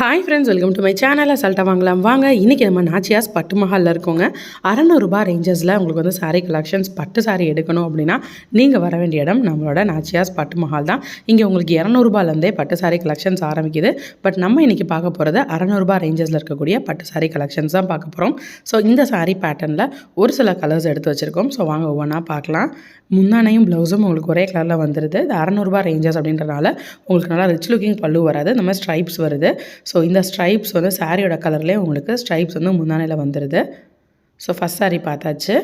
Hi friends welcome to my சேனலில் சல்ட்டா வாங்கலாம். வாங்க இன்றைக்கி நம்ம நாச்சியாஸ் பட்டு மஹாலில் இருக்கோங்க. அறநூறுபா ரேஞ்சஸில் உங்களுக்கு வந்து சாரீ கலெக்ஷன்ஸ் பட்டு சாரீ எடுக்கணும் அப்படின்னா நீங்கள் வர வேண்டிய இடம் நம்மளோட நாச்சியாஸ் பட்டு மஹால் தான். இங்கே உங்களுக்கு இரநூறுபாலேருந்தே பட்டு சாரீ கலெக்ஷன்ஸ் ஆரம்பிக்குது. பட் நம்ம இன்றைக்கி பார்க்க போகிறது அறநூறுபா ரேஞ்சஸில் இருக்கக்கூடிய பட்டு சாரீ கலெக்ஷன்ஸ் தான் பார்க்க போகிறோம் ஸோ இந்த சாரீ பேட்டர்னில் ஒரு சில கலர்ஸ் எடுத்து வச்சுருக்கோம். ஸோ வாங்க ஒவ்வொன்றா பார்க்கலாம். முன்னானையும் ப்ளவுஸும் உங்களுக்கு ஒரே கலரில் வந்துடுது இது அறநூறுபா ரேஞ்சஸ் அப்படின்றனால உங்களுக்கு நல்லா ரிச் லுக்கிங் பல்லு வராது. இந்த மாதிரி ஸ்ட்ரைப்ஸ் வருது. ஸோ இந்த ஸ்ட்ரைப்ஸ் வந்து சாரியோட கலர்லேயே உங்களுக்கு ஸ்ட்ரைப்ஸ் வந்து முந்தானையில் வந்துடுது ஸோ ஃபஸ்ட் saree பார்த்தாச்சு.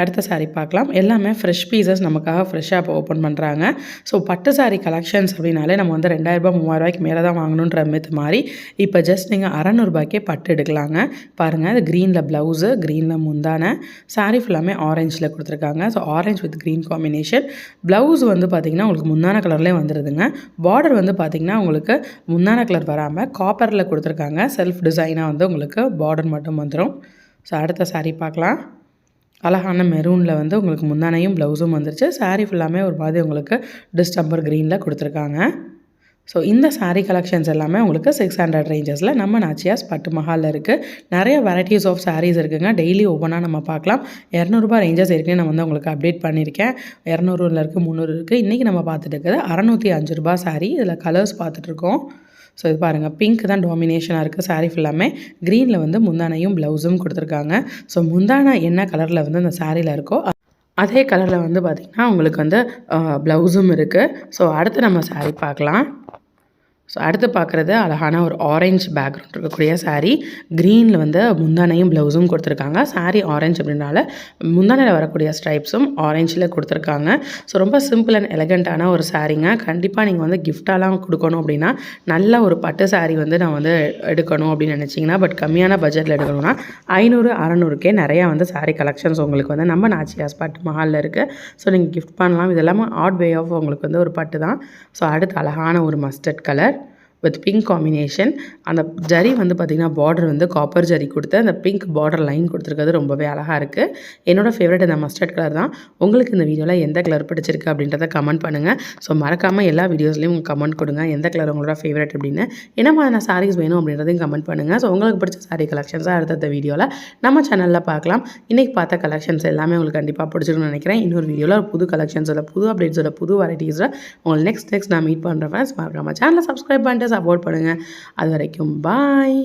அடுத்த saree பார்க்கலாம். எல்லாமே ஃப்ரெஷ் பீசஸ் நமக்காக ஃப்ரெஷ்ஷாக இப்போ ஓப்பன் பண்ணுறாங்க ஸோ பட்டு saree கலெக்ஷன்ஸ் அப்படின்னாலே நம்ம வந்து ரெண்டாயிரரூபா மூவாயிரரூபாய்க்கு மேலே தான் வாங்கணுன்ற மித் மாதிரி இப்போ ஜஸ்ட் நீங்கள் அறநூறுபாய்க்கே பட்டு எடுக்கலாங்க. பாருங்கள் அது க்ரீனில் ப்ளவுஸு க்ரீனில் முந்தான saree ஃபுல்லாமே ஆரஞ்சில் கொடுத்துருக்காங்க. So orange with green combination blouse வந்து பார்த்திங்கன்னா உங்களுக்கு முந்தான கலர்லேயே வந்துடுதுங்க பார்டர் வந்து பார்த்திங்கன்னா உங்களுக்கு முந்தான கலர் வராமல் காப்பரில் கொடுத்துருக்காங்க. செல்ஃப் டிசைனாக வந்து உங்களுக்கு பார்டர் மட்டும் வந்துடும் ஸோ அடுத்த saree பார்க்கலாம். அழகான மெரூனில் வந்து உங்களுக்கு முந்தானையும் ப்ளவுஸும் வந்துருச்சு. சாரீ ஃபுல்லாமே ஒரு மாதிரி உங்களுக்கு டிஸ்டம்பர் க்ரீனில் கொடுத்துருக்காங்க. ஸோ இந்த சாரீ கலெக்ஷன்ஸ் எல்லாமே உங்களுக்கு சிக்ஸ் ஹண்ட்ரட் ரேஞ்சஸில் நம்ம நாச்சியாஸ் பட்டு மஹாலில் இருக்குது நிறைய வெரைட்டிஸ் ஆஃப் சாரீஸ் இருக்குங்க. டெய்லி ஒவ்வொன்றா நம்ம பார்க்கலாம். இரநூறுபா ரேஞ்சஸ் இருக்குன்னு நான் வந்து உங்களுக்கு அப்டேட் பண்ணியிருக்கேன். இரநூறுல இருக்குது முந்நூறு இருக்குது இன்றைக்கி நம்ம பார்த்துட்டு இருக்குது அறநூற்றி அஞ்சு ரூபா சாரீ இதில் கலர்ஸ் பார்த்துட்ருக்கோம் ஸோ இது பாருங்கள் பிங்க் தான் டாமினேஷனாக இருக்குது சாரீ ஃபுல்லாமே க்ரீனில் வந்து முந்தானையும் ப்ளவுஸும் கொடுத்துருக்காங்க. ஸோ முந்தானை என்ன கலரில் வந்து அந்த சாரியில் இருக்கோ அதே கலரில் வந்து பார்த்திங்கன்னா உங்களுக்கு வந்து ப்ளவுஸும் இருக்குது ஸோ அடுத்து நம்ம சாரீ பார்க்கலாம். ஸோ அடுத்து பார்க்குறது அழகான ஒரு ஆரஞ்சு பேக்ரவுண்ட் இருக்கக்கூடிய சாரீ க்ரீனில் வந்து முந்தானையும் ப்ளவுஸும் கொடுத்துருக்காங்க. சாரீ ஆரஞ்சு அப்படின்னால முந்தானையில் வரக்கூடிய ஸ்ட்ரைப்ஸும் ஆரஞ்சில் கொடுத்துருக்காங்க. ஸோ ரொம்ப சிம்பிள் அண்ட் எலகண்ட்டான ஒரு சாரீங்க கண்டிப்பாக நீங்கள் வந்து கிஃப்டாலாம் கொடுக்கணும் அப்படின்னா நல்ல ஒரு பட்டு சாரீ வந்து நான் வந்து எடுக்கணும் அப்படின்னு நினச்சிங்கன்னா பட் கம்மியான பட்ஜெட்டில் எடுக்கணும்னா ஐநூறு அறநூறுக்கே நிறையா வந்து சாரீ கலெக்ஷன்ஸ் உங்களுக்கு வந்து நம்ம நாச்சியாஸ் பட்டு மஹாலில் இருக்குது ஸோ நீங்கள் கிஃப்ட் பண்ணலாம். இது எல்லாமே ஆட் வே ஆஃப் உங்களுக்கு வந்து ஒரு பட்டு தான். ஸோ அடுத்து அழகான ஒரு mustard colour with pink combination அந்த ஜரி வந்து பார்த்திங்கன்னா பார்டர் வந்து காப்பர் ஜரி கொடுத்து அந்த பிங்க் பார்டர் லைன் கொடுத்துருக்கிறது ரொம்பவே அழகாக இருக்குது என்னோடய ஃபேவரட் இந்த மஸ்டர்ட் கலர் தான். உங்களுக்கு இந்த வீடியோவில் எந்த கலர் பிடிச்சிருக்கு அப்படின்றத கமெண்ட் பண்ணுங்கள் ஸோ மறக்காமல் எல்லா வீடியோஸ்லையும் கமெண்ட் கொடுங்க. எந்த கலர் உங்களோட ஃபேவரட் அப்படின்னு. என்ன மாதிரியான சாரீஸ் வேணும் அப்படின்றதையும் கமெண்ட் பண்ணுங்கள் ஸோ உங்களுக்கு பிடிச்ச சாரீ கலெக்ஷன்ஸாக அடுத்தடுத்த வீடியோவில் நம்ம சேனலில் பார்க்கலாம். இன்றைக்கி பார்த்த கலெக்ஷன்ஸ் எல்லாமே உங்களுக்கு கண்டிப்பாக பிடிச்சிருக்குன்னு நினைக்கிறேன். இன்னொரு வீடியோவில் ஒரு புது கலெக்ஷன்ஸோட புது அப்டேட்ஸோட புது வெரைட்டிஸில் உங்களுக்கு நெக்ஸ்ட் நெக்ஸ்ட் நான் மீட் பண்ணுறேன் ஃப்ரெண்ட்ஸ் மறக்காமல் சேனலை சப்ஸ்கிரைப் பண்ணிட்டு சப்போர்ட் பண்ணுங்கள் அது வரைக்கும் பாய்.